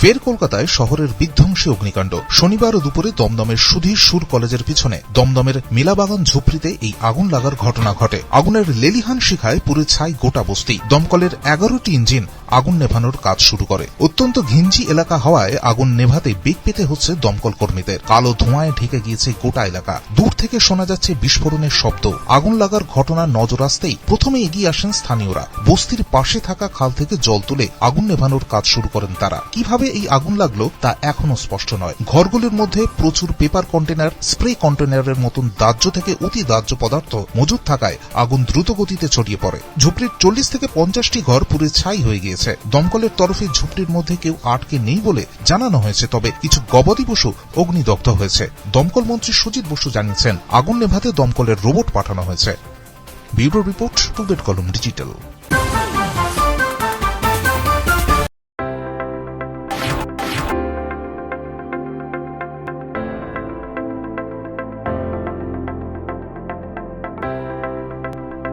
ফের কলকাতায় শহরের বিধ্বংসী অগ্নিকাণ্ড। শনিবার দুপুরে দমদমের সুধীর সুর কলেজের পিছনে দমদমের মিলাবাগান ঝুপড়িতে এই আগুন লাগার ঘটনা ঘটে। আগুনের লেলিহান শিখায় পুরে ছাই গোটা বস্তি। দমকলের এগারোটি ইঞ্জিন আগুন নেভানোর কাজ শুরু করে। অত্যন্ত ঘিঞ্জি এলাকা হওয়ায় আগুন নেভাতে বেগ পেতে হচ্ছে দমকল কর্মীদের। কালো ধোঁয়ায় ঢেকে গিয়েছে গোটা এলাকা। দূর থেকে শোনা যাচ্ছে বিস্ফোরণের শব্দ। আগুন লাগার ঘটনা নজর আসতেই প্রথমে এগিয়ে আসেন স্থানীয়রা। বস্তির পাশে থাকা খাল থেকে জল তুলে আগুন নেভানোর কাজ শুরু করেন তারা। কীভাবে এই আগুন লাগল তা এখনও স্পষ্ট নয়। ঘরগুলির মধ্যে প্রচুর পেপার কন্টেনার, স্প্রে কন্টেনারের মতন দাহ্য থেকে অতি দাহ্য পদার্থ মজুদ থাকায় আগুন দ্রুত গতিতে ছড়িয়ে পড়ে। ঝুপড়ির চল্লিশ থেকে পঞ্চাশটি ঘর পুরে ছাই হয়ে গিয়েছে। দমকলের তরফে ঝুপটির মধ্যে কেউ আটকে নেই বলে জানানো হয়েছে, তবে কিছু গবাদি পশু অগ্নিদগ্ধ হয়েছে। দমকল মন্ত্রী সুজিত বসু জানিয়েছেন, আগুন নেভাতে দমকলের রোবট পাঠানো হয়েছে। ব্যুরো রিপোর্ট টুবেট কলম ডিজিটাল।